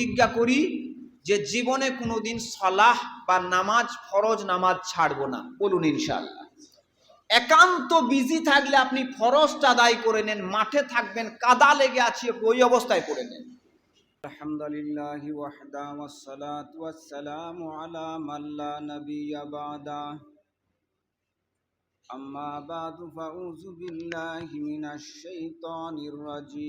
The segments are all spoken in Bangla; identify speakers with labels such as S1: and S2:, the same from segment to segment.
S1: প্রতিজ্ঞা করি যে জীবনে কোনোদিন সলাহ বা নামাজ, ফরজ নামাজ ছাড়বো না। বলুন ইনশাল্লাহ একান্ত বিজি থাকলে আপনি ফরজটা আদায় করে নেন, মাঠে থাকবেন, কাদা লেগে আছে ওই অবস্থায় করে নেন। আলহামদুলিল্লাহ ওয়াহদা ওয়াসসালাতু ওয়াসসালামু আলা বাদা। আম্মা বাদু, ফাউযু বিল্লাহি মিনাশ শাইতানির রাজীম।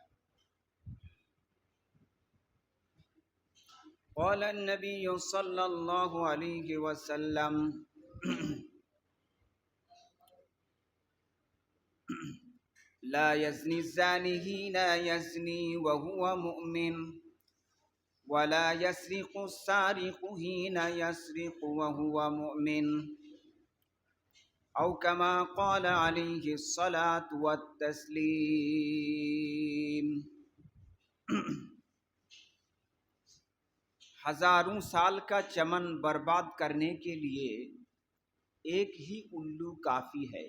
S1: قال النبي صلى الله عليه وسلم. لا يزني الزاني حين يزني وهو مؤمن ولا يسرق السارق حين يسرق وهو مؤمن. أو كما قال عليه الصلاة والتسليم. हजारों साल का चमन बर्बाद करने के लिए एक ही उल्लू काफी है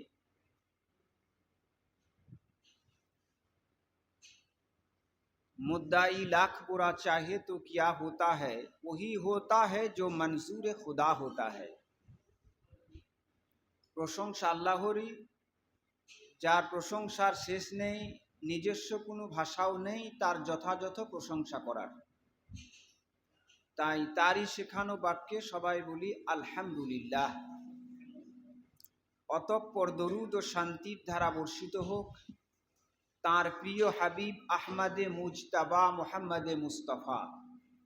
S1: मुद्दाई लाख बुरा चाहे तो क्या होता है वही होता है जो मंजूर खुदा होता है প্রশংসা আল্লাহরই যার প্রশংসার শেষ নেই নিজস্ব কোনো ভাষাও নেই তার যথাযথ প্রশংসা করার তাই তারই শেখানো বাক্যে সবাই বলি, আলহামদুলিল্লাহ। অতঃপর দরুদ ও শান্তির ধারা বর্ষিত হোক। তার প্রিয় হাবিব আহমদে মুজতাবা মোহাম্মদে মুস্তফা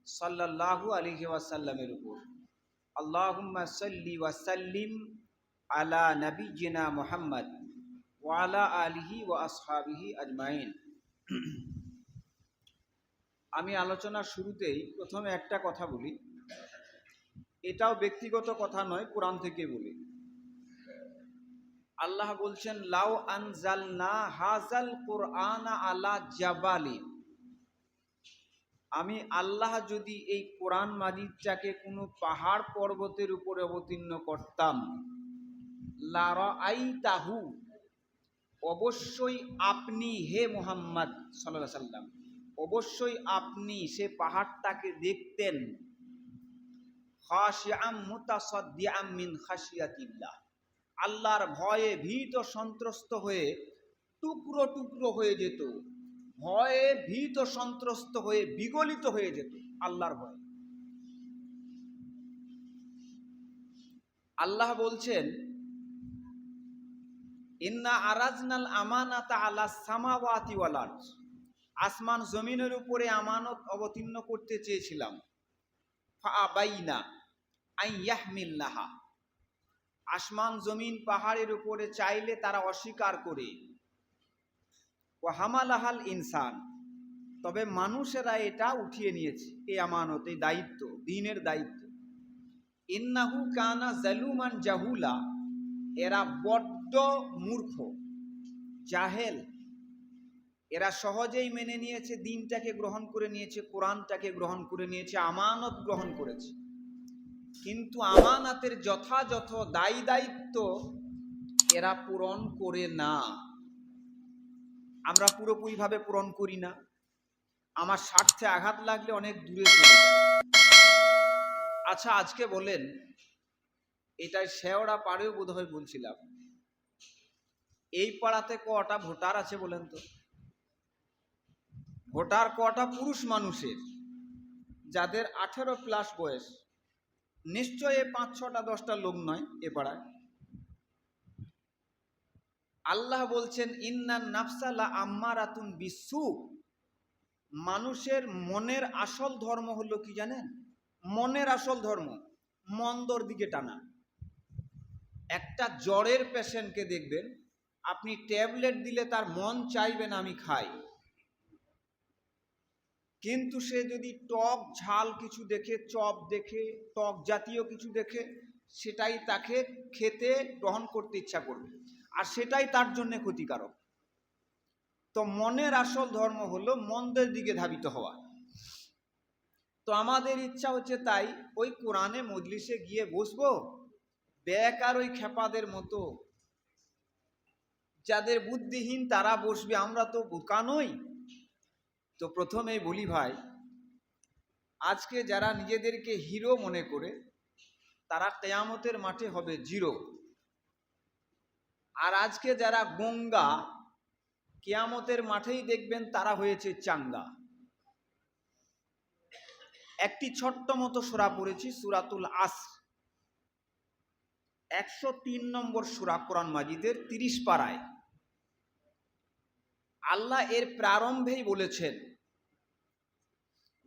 S1: সাল্লাল্লাহু আলাইহি ওয়াসাল্লামের উপর। আল্লাহুম্মা সাল্লি ওয়াসাল্লিম আলা নবিজিনা মোহাম্মদ ওয়ালা আলিহি ওয়া আসহাবিহি আজমাইন। আমি আলোচনার শুরুতেই প্রথমে একটা কথা বলি। এটাও ব্যক্তিগত কথা নয়, কোরআন থেকে বলি। আল্লাহ বলছেন, লাউ আনজালনা হাজাল কোরআন আলা জাবালি। আমি আল্লাহ যদি এই কোরআন মাজিদটাকে কোনো পাহাড় পর্বতের উপরে অবতীর্ণ করতাম লারা আই তাহু অবশ্যই আপনি হে মোহাম্মদ সাল্লাম অবশ্যই আপনি সে পাহাড়টাকে দেখতেন। মিন আল্লাহর ভয়ে ভীত সন্ত্রস্ত হয়ে টুকরো টুকরো হয়ে যেত। ভয়ে ভীত সন্ত্রস্ত হয়ে বিগলিত হয়ে যেত আল্লাহর ভয়ে। আল্লাহ বলছেন, ইন্না আরাজনাল আমানাতা আলা সামাওয়াতি ওয়াল আসমান জমিনের উপরে আমানত অবতীর্ণ করতে চেয়েছিলাম। ইয়াহমিল্লাহা আসমান, জমিন, পাহাড়ের উপরে চাইলে তারা অস্বীকার করে। ও হামালাহাল ইনসান। তবে মানুষেরা এটা উঠিয়ে নিয়েছে এই আমানত এই দায়িত্ব, দিনের দায়িত্ব। ইন্নাহু কানা জালুমান জাহুলা। এরা বড্ড মূর্খ, জাহেল এরা সহজেই মেনে নিয়েছে, দিনটাকে গ্রহণ করে নিয়েছে, কোরআনটাকে গ্রহণ করে নিয়েছে, আমানত গ্রহণ করেছে। কিন্তু আমানাতের যথাযথ দায়ী দায়িত্ব এরা পূরণ করে না। আমরা পুরোপুরিভাবে পূরণ করি না। আমার স্বার্থে আঘাত লাগলে অনেক দূরে চলে যায় আচ্ছা আজকে বলেন, এটাই শেওড়া পাড়েও বোধহয় বলছিলাম। এই পাড়াতে কটা ভোটার আছে বলেন তো? ভোটার কটা পুরুষ মানুষের? যাদের আঠেরো প্লাস বয়স। নিশ্চয় এ পাঁচ, ছটা, দশটা লোক নয় এ পাড়ায়। আল্লাহ বলছেন ইন্নান নাফসালা আম্মারাতুন বিসু। মানুষের মনের আসল ধর্ম হলো কি জানেন? মনের আসল ধর্ম, মন্দর দিকে টানা। একটা জ্বরের পেশেন্টকে দেখবেন, আপনি ট্যাবলেট দিলে তার মন চাইবে না আমি খাই। কিন্তু সে যদি টক ঝাল কিছু দেখে, চপ দেখে, টক জাতীয় কিছু দেখে, সেটাই তাকে খেতে গ্রহণ করতে ইচ্ছা করবে। আর সেটাই তার জন্য ক্ষতিকারক। তো মনের আসল ধর্ম হলো মন্দের দিকে ধাবিত হওয়া। তো আমাদের ইচ্ছা হচ্ছে তাই, ওই কোরআনে মজলিসে গিয়ে বসবো বেকার ওই খেপাদের মতো। যাদের বুদ্ধিহীন তারা বসবে, আমরা তো বোকা নই। তো প্রথমেই বলি ভাই, আজকে যারা নিজেদেরকে হিরো মনে করে, তারা কেয়ামতের মাঠে হবে জিরো আর আজকে যারা গঙ্গা, কেয়ামতের মাঠেই দেখবেন তারা হয়েছে চাঙ্গা। একটি ছোট্ট মতো সুরা পড়েছি, সুরাতুল আস একশো তিন নম্বর সুরা কোরআন মাজিদের তিরিশ পাড়ায় আল্লাহ এর প্রারম্ভেই বলেছেন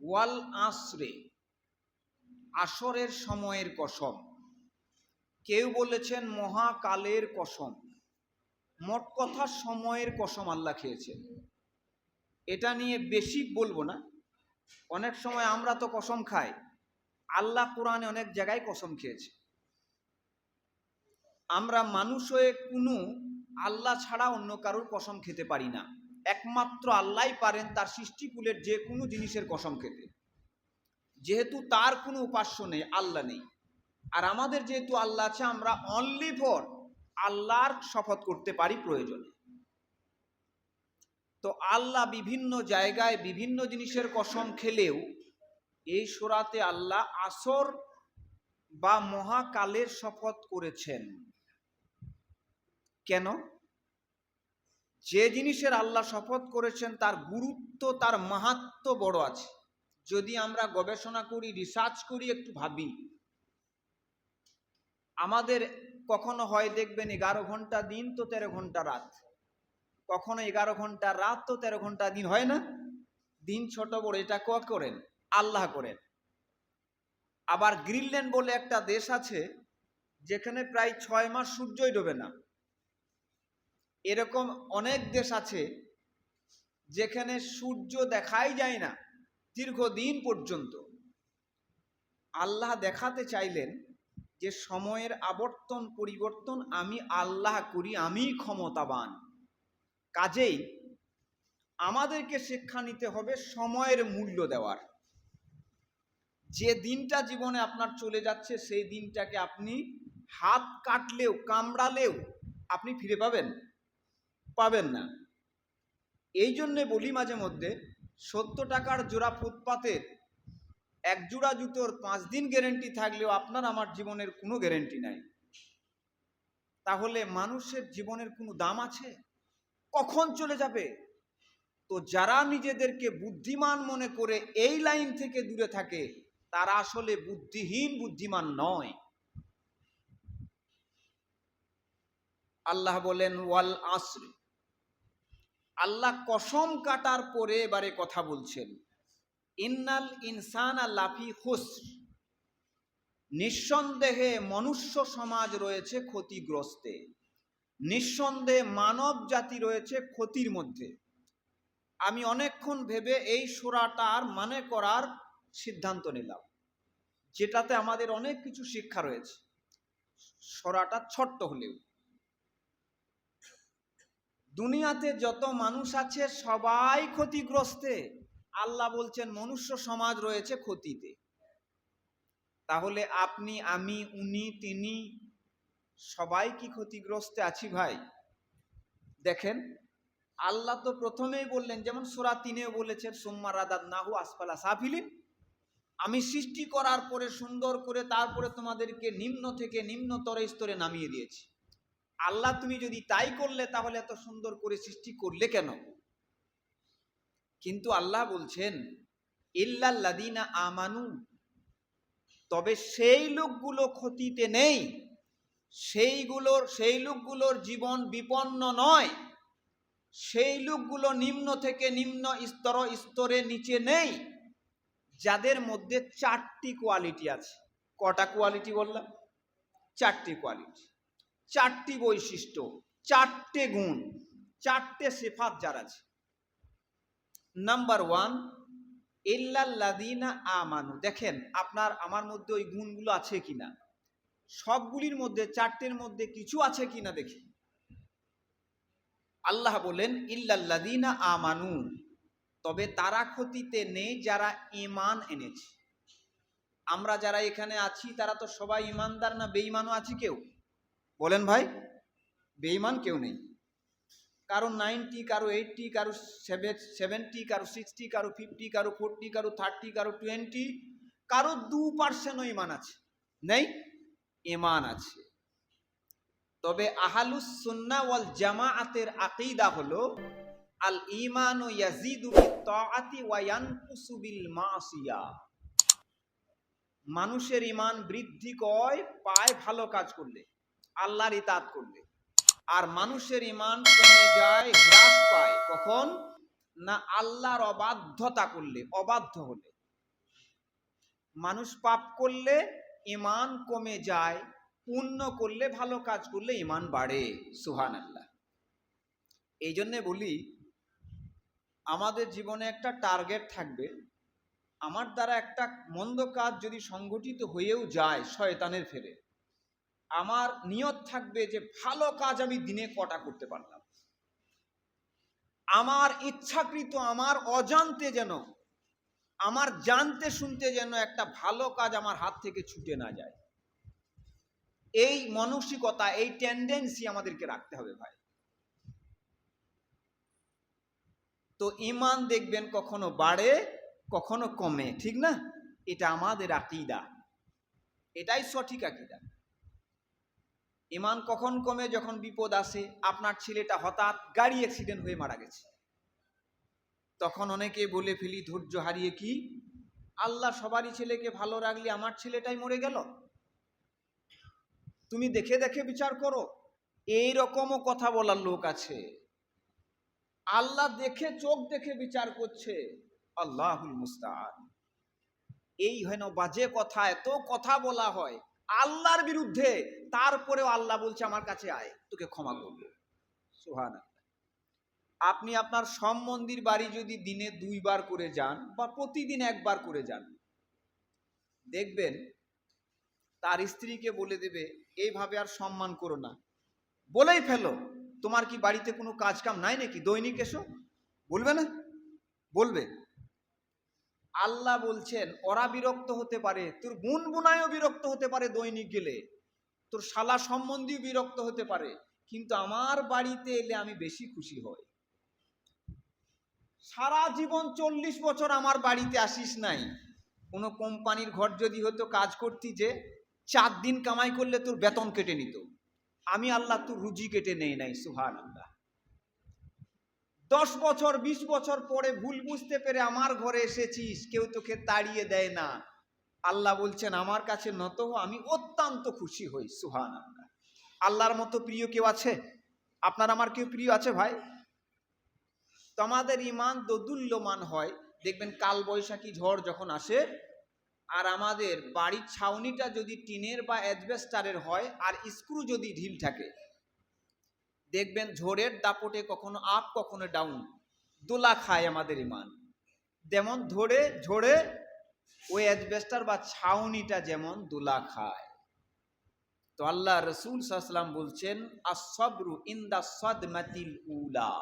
S1: ওয়াল আসরে, আসরের সময়ের কসম। কেউ বলেছেন মহাকালের কসম। মোট কথা সময়ের কসম আল্লাহ খেয়েছেন। এটা নিয়ে বেশি বলব না। অনেক সময় আমরা তো কসম খাই। আল্লাহ কোরআনে অনেক জায়গায় কসম খেয়েছে। আমরা মানুষ হয়ে কোনো আল্লাহ ছাড়া অন্য কারোর কসম খেতে পারি না। একমাত্র আল্লাহই পারেন তার সৃষ্টিকুলের যে কোনো জিনিসের কসম খেতে। যেহেতু তার কোনো উপাস্য নেই, আল্লাহ নেই। আর আমাদের যেহেতু আল্লাহ আছে, আমরা অনলি ফর আল্লাহর শপথ করতে পারি প্রয়োজনে। তো আল্লাহ বিভিন্ন জায়গায় বিভিন্ন জিনিসের কসম খেলেও এই সোরাতে আল্লাহ আসর বা মহাকালের শপথ করেছেন। কেন? যে জিনিসের আল্লাহ শপথ করেছেন, তার গুরুত্ব, তার মাহাত্ম বড় আছে। যদি আমরা গবেষণা করি রিসার্চ করি, একটু ভাবি। আমাদের কখনো হয়, দেখবেন এগারো ঘণ্টা দিন তো তেরো ঘণ্টা রাত। কখনো এগারো ঘণ্টা রাত তো তেরো ঘণ্টা দিন, হয় না? দিন ছোট বড়, এটা ক করেন? আল্লাহ করেন। আবার গ্রিনল্যান্ড বলে একটা দেশ আছে, যেখানে প্রায় ছয় মাস সূর্যই ডোবে না। এরকম অনেক দেশ আছে যেখানে সূর্য দেখাই যায় না দীর্ঘদিন পর্যন্ত। আল্লাহ দেখাতে চাইলেন যে সময়ের আবর্তন পরিবর্তন আমি আল্লাহ করি, আমি ক্ষমতাবান। কাজেই আমাদেরকে শিক্ষা নিতে হবে সময়ের মূল্য দেওয়ার। যে দিনটা জীবনে আপনার চলে যাচ্ছে, সেই দিনটাকে আপনি হাত কাটলেও, কামড়ালেও আপনি ফিরে পাবেন। পাবেন না। এই জন্যে বলি মাঝে মধ্যে, সত্তর টাকার জোড়া ফুটপাতের এক জোড়া জুতোর পাঁচ দিন গ্যারেন্টি থাকলেও আপনার আমার জীবনের কোনো গ্যারেন্টি নাই। তাহলে মানুষের জীবনের কোনো দাম আছে? কখন চলে যাবে? তো যারা নিজেদেরকে বুদ্ধিমান মনে করে এই লাইন থেকে দূরে থাকে, তারা আসলে বুদ্ধিহীন, বুদ্ধিমান নয়। আল্লাহ বলেন, ওয়াল আসরি। আল্লাহ কসম কাটার পরে এবারে কথা বলছেন, ইন্নাল ইনসান লাফি হুস নিঃসন্দেহে মনুষ্য সমাজ রয়েছে ক্ষতিগ্রস্তে, নিঃসন্দেহে মানব জাতি রয়েছে ক্ষতির মধ্যে। আমি অনেকক্ষণ ভেবে এই সোরাটার মানে করার সিদ্ধান্ত নিলাম, যেটাতে আমাদের অনেক কিছু শিক্ষা রয়েছে। সোরাটা ছোট্ট হলেও। দুনিয়াতে যত মানুষ আছে সবাই ক্ষতিগ্রস্তে। আল্লাহ বলছেন, মনুষ্য সমাজ রয়েছে ক্ষতিতে। তাহলে আপনি, আমি, উনি, তিনি সবাই কি ক্ষতিগ্রস্তে আছি ভাই? দেখেন, আল্লাহ তো প্রথমেই বললেন, যেমন সোরা তিনেও বলেছেন, সোম্মা রাদাদ নাহু আসপালা সাফিলিন। আমি সৃষ্টি করার পরে, সুন্দর করে তারপরে তোমাদেরকে নিম্ন থেকে নিম্নতর স্তরে নামিয়ে দিয়েছি। আল্লাহ তুমি যদি তাই করলে তাহলে এত সুন্দর করে সৃষ্টি করলে কেন? কিন্তু আল্লাহ বলছেন ইল্লাল্লাদিনা আমানু। তবে সেই লোকগুলো ক্ষতিতে নেই। সেইগুলোর, সেই লোকগুলোর জীবন বিপন্ন নয়। সেই লোকগুলো নিম্ন থেকে নিম্ন স্তর, স্তরে নিচে নেই। যাদের মধ্যে চারটি কোয়ালিটি আছে। কটা কোয়ালিটি বললাম? চারটি কোয়ালিটি চারটি বৈশিষ্ট্য, চারটে গুণ, চারটে সেফাত যার আছে। নাম্বার ওয়ান ইল্লাল্লাদিনা আমানু। দেখেন, আপনার, আমার মধ্যে ওই গুণগুলো আছে কিনা? সবগুলির মধ্যে, চারটের মধ্যে কিছু আছে কিনা দেখি। আল্লাহ বলেন ইল্লাল্লাদিনা আমানু। তবে তারা ক্ষতিতে নেই যারা ইমান এনেছে। আমরা যারা এখানে আছি, তারা তো সবাই ইমানদার না বেঈমানও আছি কেউ? বলেন ভাই, বেঈমান কেউ নেই। কারও নাইনটি, কারও এইটটি, কারও সেভেন্টি, কারও সিক্সটি, কারও ফিফটি, কারও ফোরটি, কারও থার্টি, কারও টোয়েন্টি, কারও দু পার্সেন্টও ইমান আছে। নেই ইমান আছে। তবে আহালুস সুন্না ওয়াল জামাআতের আকিদা হলো, আল ইমান ও ইয়াজিদু বিত্তাআতি ওয়া ইয়ানকুসু বিল মাসিয়া। মানুষের ইমান বৃদ্ধি কয়, পায় ভালো কাজ করলে। আল্লাহর ইতাত করলে আর মানুষের ইমান কমে যায়, হ্রাস পায়। কখন? না আল্লাহর অবাধ্যতা করলে, অবাধ্য হলে। মানুষ পাপ করলে ইমান কমে যায়, পুণ্য করলে, ভালো কাজ করলে ইমান বাড়ে। সুহান আল্লাহ এই জন্যে বলি, আমাদের জীবনে একটা টার্গেট থাকবে। আমার দ্বারা একটা মন্দ কাজ যদি সংগঠিত হয়েও যায়, শয়তানের ফেরে। আমার নিয়ত থাকবে যে ভালো কাজ আমি দিনে কটা করতে পারলাম। আমার ইচ্ছাকৃত, আমার অজান্তে যেন, আমার জানতে শুনতে যেন একটা ভালো কাজ আমার হাত থেকে ছুটে না যায়। এই মানসিকতা, এই টেন্ডেন্সি আমাদেরকে রাখতে হবে ভাই। তো ইমান দেখবেন কখনো বাড়ে, কখনো কমে, ঠিক না? এটা আমাদের আকিদা। এটাই সঠিক আকিদা। ইমান কখন কমে যখন বিপদ আসে, আপনার ছেলেটা হঠাৎ গাড়ি অ্যাক্সিডেন্ট হয়ে মারা গেছে। তখন অনেকে বলে ফেলি, ধৈর্য হারিয়ে কি? আল্লাহ সবারই ছেলেকে ভালো রাখলে আমার ছেলেটাই মরে গেল। তুমি দেখে দেখে বিচার করো এই রকমও কথা বলার লোক আছে। আল্লাহ দেখে চোখ দেখে বিচার করছে। আল্লাহুল মুস্তান এই হেন বাজে কথা, এত কথা বলা হয়। আল্লাহর বিরুদ্ধে, তারপরেও আল্লাহ বলছে, আমার কাছে আয়, তোকে ক্ষমা করব। সুহান আপনি আপনার সম মন্দির বাড়ি যদি দিনে দুইবার করে যান বা প্রতিদিন একবার করে যান, দেখবেন তার স্ত্রীকে বলে দেবে, এইভাবে আর সম্মান করো না। বলেই ফেলো, তোমার কি বাড়িতে কোনো কাজ কাম নাই নাকি? দৈনিক এসো। বলবে না? বলবে। আল্লাহ বলছেন, ওরা বিরক্ত হতে পারে, তোর গুন গুনায়ও বিরক্ত হতে পারে দৈনিক গেলে, তোর শালা সম্বন্ধীও বিরক্ত হতে পারে, কিন্তু আমার বাড়িতে এলে আমি বেশি খুশি হই। সারা জীবন চল্লিশ বছর আমার বাড়িতে আসিস নাই। কোনো কোম্পানির ঘর যদি হতো, কাজ করতি যে, চার দিন কামাই করলে তোর বেতন কেটে নিত। আমি আল্লাহ তোর রুজি কেটে নেই নাই সুহান আল্লাহ দশ বছর, বিশ বছর পরে ভুল বুঝতে পেরে আমার ঘরে এসেছিস, কেউ তোকে তাড়িয়ে দেয় না। আল্লাহ বলছেন, আমার কাছে নত আমি অত্যন্ত খুশি হই সুহান আল্লাহর মতো প্রিয় কেউ আছে? আপনার আমার কেউ প্রিয় আছে ভাই? তো আমাদের ইমান দোদুল্যমান হয়। দেখবেন কাল বৈশাখী ঝড় যখন আসে, আর আমাদের বাড়ির ছাউনিটা যদি টিনের বা অ্যাডভেস্টারের হয়, আর স্ক্রু যদি ঢিল থাকে দেখবেন ঝড়ের দাপটে কখনো আপ, কখনো ডাউন দোলা খায় আমাদের ইমান। যেমন ধরে ঝড়ে ওই অ্যাজবেস্টার বা ছাউনিটা যেমন দোলা খায়। তো আল্লাহ রসুল সাল্লাম বলছেন আসবরু ইন্দা সদমাতিল উলা।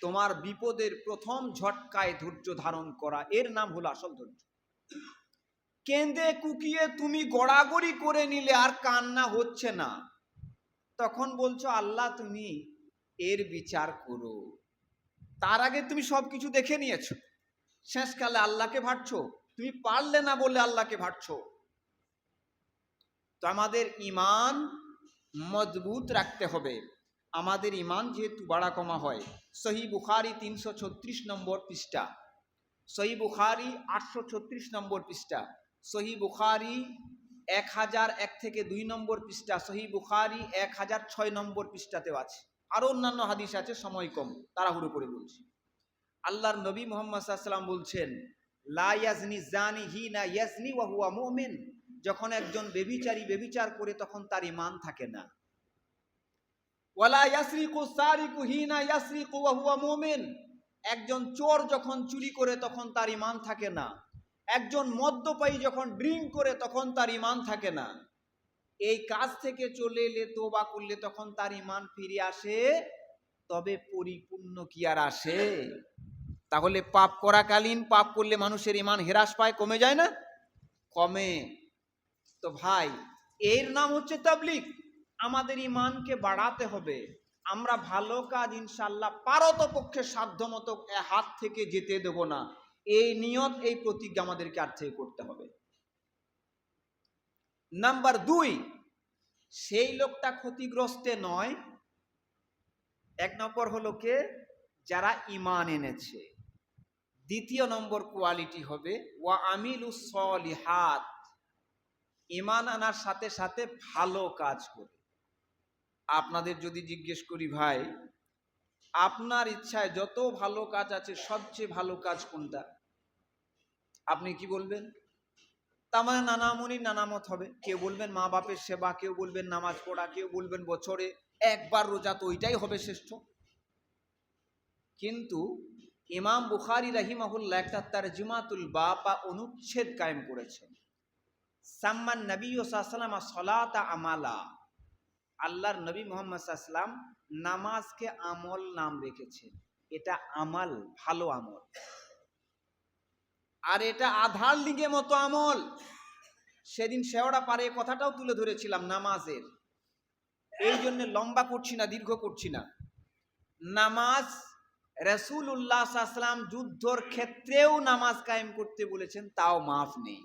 S1: তোমার বিপদের প্রথম ঝটকায় ধৈর্য ধারণ করা, এর নাম হলো আসল ধৈর্য। কেঁদে কুকিয়ে তুমি গড়াগড়ি করে নিলে আর কান্না হচ্ছে না। তখন বলছো, আল্লাহ, তুমি এর বিচার করো। তার আগে তুমি সব কিছু দেখে নিয়েছো। শেষকালে আল্লাহকে ভাটছো। তুমি পারলে না বলে আল্লাহকে ভাটছো। তো আমাদের ইমান মজবুত রাখতে হবে। আমাদের ইমান যেহেতু বাড়া কমা হয়। সহি বুখারি তিনশো ছত্রিশ নম্বর পৃষ্ঠা। সহি বুখারি আটশো ছত্রিশ নম্বর পৃষ্ঠা। সহি বুখারি এক হাজার এক থেকে দুই নম্বর পৃষ্ঠা, সহি বুখারি এক হাজার ছয় নম্বর পৃষ্ঠাতেও আছে। আরও অন্যান্য হাদিস আছে, সময় কম, তাড়াহুড়ো করে বলছি। আল্লাহর নবী মোহাম্মদ সাল্লাম বলছেন, লা ইয়াজনি জানি হি না ইয়াজনি ওয়াহুয়া মুমিন। যখন একজন বেবিচারী বেবিচার করে, তখন তার ইমান থাকে না। ওয়ালা ইয়াসরিকু সারিকু হিনা ইয়াসরিকু ওয়া হুয়া মুমিন। একজন চোর যখন চুরি করে, তখন তার ইমান থাকে না। একজন মদ্যপায়ী যখন ড্রিঙ্ক করে তখন তার ইমান থাকে না। এই কাজ থেকে চলে এলে তোবা করলে তখন তার ইমান ফিরে আসে, তবে পরিপূর্ণ কি আর আসে? তাহলে পাপ করাকালীন পাপ করলে মানুষের ইমান হ্রাস পায়, কমে যায় না? কমে। তো ভাই, এর নাম হচ্ছে তাবলিক আমাদের ইমানকে বাড়াতে হবে। আমরা ভালো কাজ ইনশাল্লাহ পারত পক্ষে সাধ্য মতো হাত থেকে যেতে দেব না। এই নিয়ত, এই প্রতিজ্ঞা আমাদেরকে আর থেকে করতে হবে। নাম্বার দুই, সেই লোকটা ক্ষতিগ্রস্তে নয়। এক নম্বর হলো কে? যারা ইমান এনেছে। দ্বিতীয় নম্বর কোয়ালিটি হবে, ওয়া আমিলু সলিহাত ইমান আনার সাথে সাথে ভালো কাজ করে। আপনাদের যদি জিজ্ঞেস করি, ভাই, আপনার ইচ্ছায় যত ভালো কাজ আছে, সবচেয়ে ভালো কাজ কোনটা? আপনি কি বলবেন? তার মানে নানামণির নানামত হবে। কেউ বলবেন মা বাপের সেবা, কেউ বলবেন নামাজ পড়া, কেউ বলবেন বছরে একবার রোজা তো ওইটাই হবে শ্রেষ্ঠ। কিন্তু ইমাম বুখারি রাহিমাহুল্লাহ একটা তার জুমাতুল বা বা অনুচ্ছেদ কায়েম করেছেন। সাম্মান নবী ওসাল্লাম সলাতা আমালা। আল্লাহর নবী মোহাম্মদ সাল্লাম নামাজকে আমল নাম রেখেছেন। এটা আমাল, ভালো আমল। আর এটা আধার লিগে মতো আমল। সেদিন শেওড়া পারে কথাটাও তুলে ধরেছিলাম নামাজের। এই জন্য লম্বা করছি না, দীর্ঘ করছি না। নামাজ রসুল উল্লাহাম যুদ্ধর ক্ষেত্রেও নামাজ কায়েম করতে বলেছেন, তাও মাফ নেই।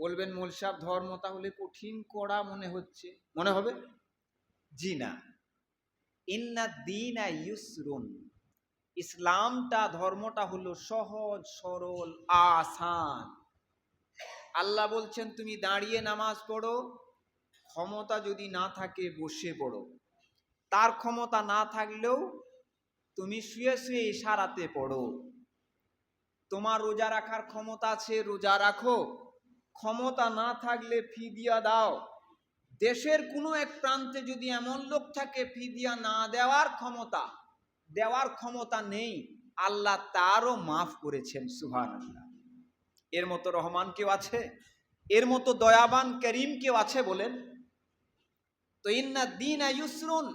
S1: বলবেন মোলসাব ধর্ম তাহলে কঠিন করা মনে হচ্ছে। মনে হবে? জি না। ইন্না দিন ইউসরুন। ইসলামটা, ধর্মটা হলো সহজ, সরল, আসান। আল্লাহ বলছেন, তুমি দাঁড়িয়ে নামাজ পড়ো, ক্ষমতা যদি না থাকে, বসে পড়ো। তার ক্ষমতা না থাকলেও তুমি শুয়ে শুয়ে ইশারাতে পড়ো। তোমার রোজা রাখার ক্ষমতা আছে, রোজা রাখো। ক্ষমতা না থাকলে ফিদিয়া দাও। দেশের কোনো এক প্রান্তে যদি এমন লোক থাকে, ফিদিয়া না দেওয়ার ক্ষমতা দেওয়ার ক্ষমতা নেই, আল্লাহ তারও মাফ করেছেন সুহান এর মতো রহমান কেউ আছে? এর মতো দয়াবান, করিম কেউ আছে বলেন? তো ইন্না দিন ইউসরুন,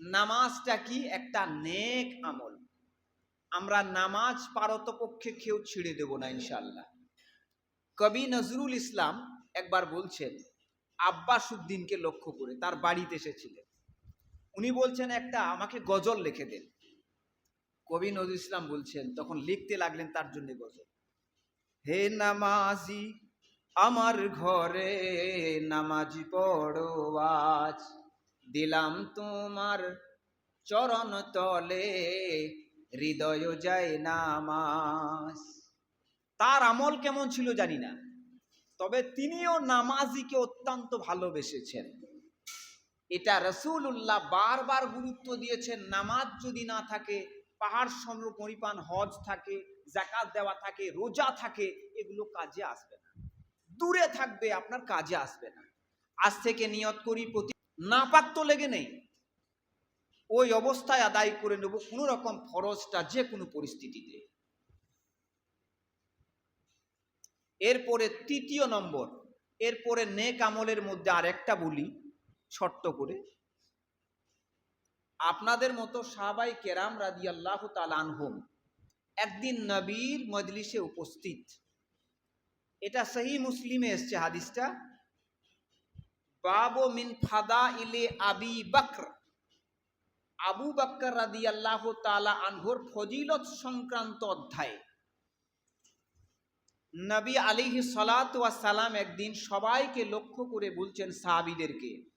S1: নামাজটা কি একটা নেক আমল? আমরা নামাজ পারতপক্ষে কেউ ছেড়ে দেব না ইনশাল্লাহ কবি নজরুল ইসলাম একবার বলছেন আব্বাস উদ্দিনকে লক্ষ্য করে, তার বাড়িতে এসেছিলেন। উনি বলছেন, একটা আমাকে গজল লিখে দেন। কবি নজরুল ইসলাম বলছেন, তখন লিখতে লাগলেন তার জন্য গজল। হে নামাজি, আমার ঘরে নামাজি পড়ো আজ। দিলাম তোমার চরণ তলে, হৃদয় যায় নামাজ। তার আমল কেমন ছিল জানি না, তবে তিনিও নামাজিকে অত্যন্ত ভালোবেসেছেন। এটা রসুল্লাহ বারবার গুরুত্ব দিয়েছেন, নামাজ যদি না থাকে পাহাড় সম পরিমাণ হজ থাকে, জাকাত দেওয়া থাকে, রোজা থাকে, এগুলো কাজে আসবে না। দূরে থাকবে, আপনার কাজে আসবে না। আজ থেকে নিয়ত করি, প্রতি নাপাক তো লেগে নেই। ওই অবস্থায় আদায় করে নেব কোনো রকম ফরজটা যে কোনো পরিস্থিতিতে। এরপরে তৃতীয় নম্বর, এরপরে নেক আমলের মধ্যে আরেকটা বলি ছোট্ট করে। আপনাদের মতো সাহাবাই কেরাম রাদি তালানহম একদিন নবীর মজলিসে উপস্থিত। এটা সহি মুসলিমে এসছে হাদিসটা। বাবু মিন ফাদা ইলে আবি বক্র। আবু বক্কর রাদি আল্লাহ তালা আনহর ফজিলত সংক্রান্ত অধ্যায়। নবী আলিহি সালাত ওয়া সালাম একদিন সবাইকে লক্ষ্য করে বলছেন সাহাবিদেরকে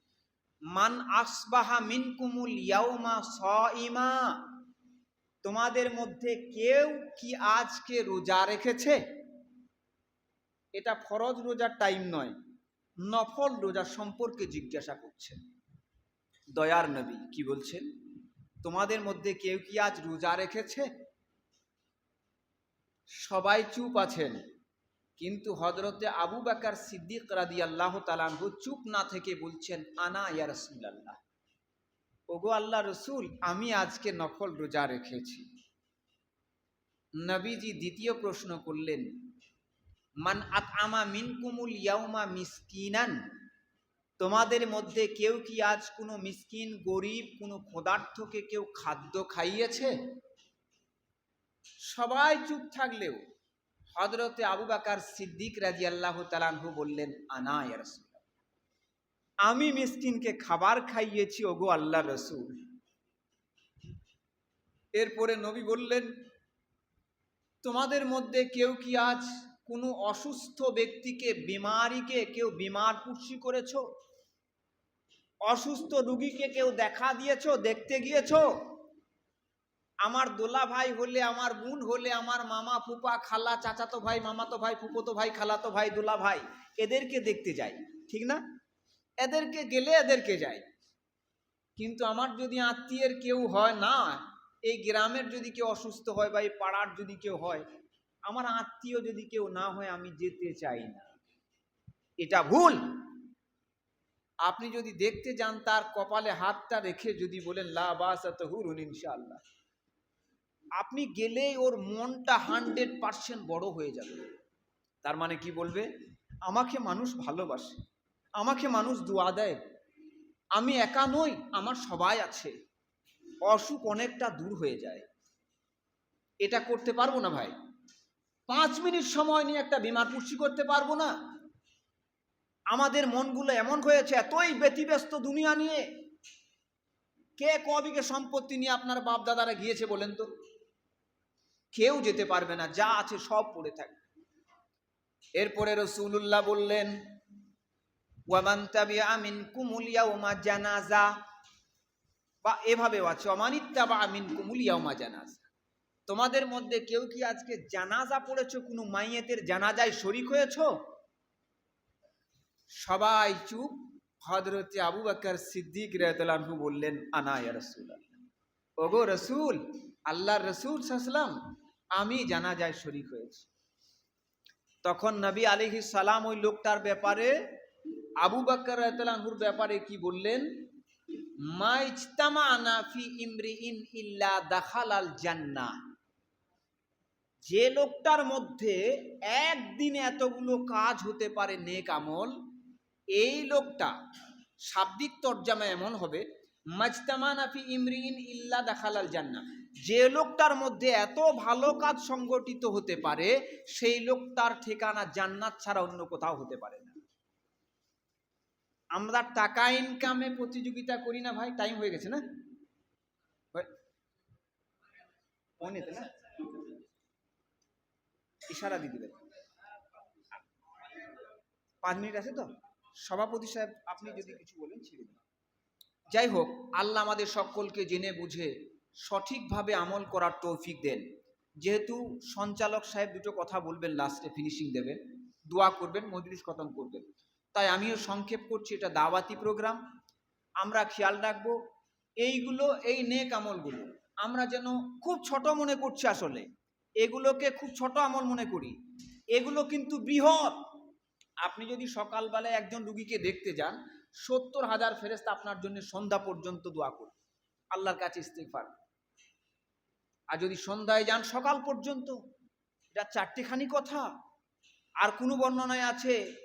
S1: মান আসবাহা মিনকুমুল ইয়াউমা সইমা তোমাদের মধ্যে কেউ কি আজকে রোজা রেখেছে? এটা ফরজ রোজার টাইম নয়, নফল রোজা সম্পর্কে জিজ্ঞাসা করছেন দয়ার নবী কি বলছেন? তোমাদের মধ্যে কেউ কি আজ রোজা রেখেছে? সবাই চুপ আছেন। কিন্তু হজরতে আবু বাকার সিদ্দিক রাদি আল্লাহ তালানহু চুপ না থেকে বলছেন, আনা ইয়া রসুল্লাহ ওগো আল্লাহ রসুল, আমি আজকে নফল রোজা রেখেছি। নবীজি দ্বিতীয় প্রশ্ন করলেন, মান আত আমা মিন কুমুল ইয়াউমা মিসকিনান? তোমাদের মধ্যে কেউ কি আজ কোনো মিসকিন, গরিব, কোনো ক্ষুধার্থকে কেউ খাদ্য খাইয়েছে? সবাই চুপ থাকলেও হজরতে আবু বাকার সিদ্দিক রাজি আল্লাহ তালানহু বললেন, আনা রাসূলুল্লাহ। আমি মিসকিনকে খাবার খাইয়েছি, ওগো আল্লাহ রসুল এরপরে নবী বললেন, তোমাদের মধ্যে কেউ কি আজ কোনো অসুস্থ ব্যক্তিকে, বিমারিকে কেউ বিমার পুষ্টি করেছ অসুস্থ রুগীকে কেউ দেখা দিয়েছ, দেখতে গিয়েছো আমার দোলা ভাই হলে, আমার বোন হলে, আমার মামা, ফুপা, খালা, চাচাতো ভাই, মামাতো ভাই, ফুপোতো ভাই, খালাতো ভাই, দোলা ভাই, এদেরকে দেখতে যাই, ঠিক না? এদেরকে গেলে এদেরকে যাই। কিন্তু আমার যদি আত্মীয়ের কেউ হয় না, এই গ্রামের যদি কেউ অসুস্থ হয় বা এই পাড়ার যদি কেউ হয়, আমার আত্মীয় যদি কেউ না হয়, আমি যেতে চাই না। এটা ভুল। আপনি যদি দেখতে যান, তার কপালে হাতটা রেখে যদি বলেন, লা বাসাত হুরুন ইনশাআল্লাহ। আপনি গেলেই ওর মনটা হান্ড্রেড পার্সেন্ট বড় হয়ে যাবে। তার মানে কি বলবে? আমাকে মানুষ ভালোবাসে, আমাকে মানুষ দোয়া দেয়, আমি একা নই, আমার সবাই আছে। অসুখ অনেকটা দূর হয়ে যায়। এটা করতে পারব না ভাই। পাঁচ মিনিট সময় নিয়ে একটা বিমার পুষ্টি করতে পারব না। আমাদের মনগুলো এমন হয়েছে, এতই ব্যতিব্যস্ত দুনিয়া নিয়ে। কে কবিকে সম্পত্তি নিয়ে আপনার বাপ দাদারা গিয়েছে বলেন তো? কেউ যেতে পারবে না, যা আছে সব পড়ে থাকবে। এরপরে রসুল্লাহ বললেন, ওয়ামান তাবিআ মিনকুমুল ইয়াউমা জানাজা। বা এভাবেও আছে অমানিত্তাবা মিনকুমুল ইয়াউমা জানাজা। তোমাদের মধ্যে কেউ কি আজকে জানাজা পড়েছো? কোনো মাইয়েতের জানাজায় শরিক হয়েছো? সবাই চুপ। হজরতে আবু বকর সিদ্দিক রাহু বললেন, আনা ইয়া রাসূলুল্লাহ। ওগো রসুল, আল্লাহর রসুল সাসলাম আমি জানাজায় শরিক হয়েছি। তখন নবী আলিহি সালাম ওই লোকটার ব্যাপারে, আবু বকর রাহুর ব্যাপারে কি বললেন? মাইজতামা আনাফি ইমরিইন ইল্লা দাখাল আল যে লোকটার মধ্যে একদিনে এতগুলো কাজ হতে পারে নেক আমল, এই লোকটা শাব্দিক তর্জামা এমন হবে মাজতামানাফি ইমরিন ইল্লা দেখালাল জান্না যে লোকটার মধ্যে এত ভালো কাজ সংগঠিত হতে পারে, সেই লোকটার ঠিকানা জান্নাত ছাড়া অন্য কোথাও হতে পারে না। আমরা টাকা ইনকামে প্রতিযোগিতা করি না ভাই টাইম হয়ে গেছে না? না? ইশারা দিয়ে দিবেন। পাঁচ মিনিট আছে তো? সভাপতি সাহেব, আপনি যদি কিছু বলেন, ছেড়ে দিন। যাই হোক, আল্লাহ আমাদের সকলকে জেনে বুঝে সঠিকভাবে আমল করার তৌফিক দেন। যেহেতু সঞ্চালক সাহেব দুটো কথা বলবেন, লাস্টে ফিনিশিং দেবেন। দোয়া করবেন, মজলিস খতম করবেন। তাই আমিও সংক্ষেপ করছি, এটা দাওয়াতি প্রোগ্রাম আমরা খেয়াল রাখব, এইগুলো, এই নেক আমলগুলো আমরা যেন খুব ছোট মনে করছি আসলে। এগুলোকে খুব ছোট আমল মনে করি। এগুলো কিন্তু বৃহৎ। আপনি যদি সকালবেলায় একজন রুগীকে দেখতে যান, সত্তর হাজার ফেরেস্তা আপনার জন্য সন্ধ্যা পর্যন্ত দোয়া করবে। আল্লাহর কাছে ইস্তেগফার। আর যদি সন্ধ্যায় যান সকাল পর্যন্ত, এটা চারটেখানি কথা। আর কোনো বর্ণনায় আছে,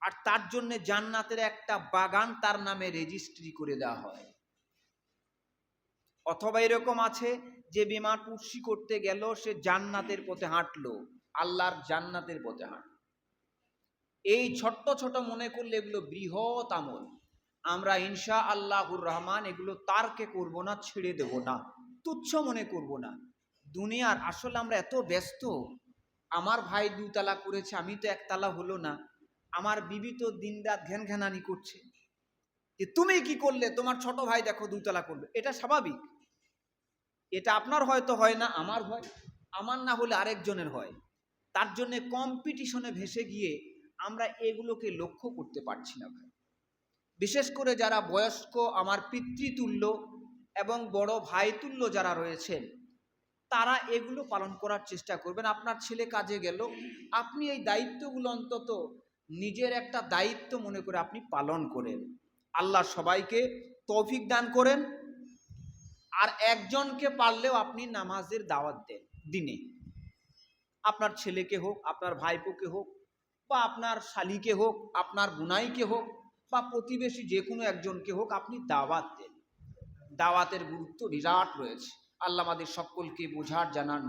S1: আর তার জন্য জান্নাতের একটা বাগান তার নামে রেজিস্ট্রি করে দেওয়া হয়। অথবা এরকম আছে, যে বিমান পুষি করতে গেল, সে জান্নাতের পথে হাঁটলো, আল্লাহর জান্নাতের পথে হাঁটলো। এই ছোট্ট ছোট মনে করলে এগুলো বৃহৎ আমল। আমরা ইনশা আল্লাহুর রহমান এগুলো তারকে করব না, ছেড়ে দেব না। তুচ্ছ মনে করব না। দুনিয়ার আসলে আমরা এত ব্যস্ত। আমার ভাই দুতলা করেছে, আমি তো একতলা হলো না। আমার বিবি তো দিন রাত ঘ্যান ঘ্যানানি করছে। যে তুমি কি করলে? তোমার ছোট ভাই দেখো দুতলা করবে। এটা স্বাভাবিক। এটা আপনার হয়তো হয় না, আমার হয় আমার না হলে আরেকজনের হয়। তার জন্য কম্পিটিশনে ভেসে গিয়ে আমরা এগুলোকে লক্ষ্য করতে পারছি না ভাই। বিশেষ করে যারা বয়স্ক, আমার পিতৃতুল্য এবং বড় ভাই তুল্য যারা রয়েছেন, তারা এগুলো পালন করার চেষ্টা করবেন। আপনার ছেলে কাজে গেল, আপনি এই দায়িত্বগুলো অন্তত নিজের একটা দায়িত্ব মনে করে আপনি পালন করেন। আল্লাহ সবাইকে তৌফিক দান করেন। আর একজনকে পারলেও আপনি নামাজের দাওয়াত দেন দিনে। আপনার ছেলেকে হোক, আপনার ভাইপোকে হোক, বা আপনার শালিকে হোক, আপনার বুনাইকে হোক, বা প্রতিবেশী যে কোনো একজনকে হোক আপনি দাওয়াত দেন। দাওয়াতের গুরুত্ব বিরাট রয়েছে। আল্লাহ আমাদের সকলকে বোঝার জানার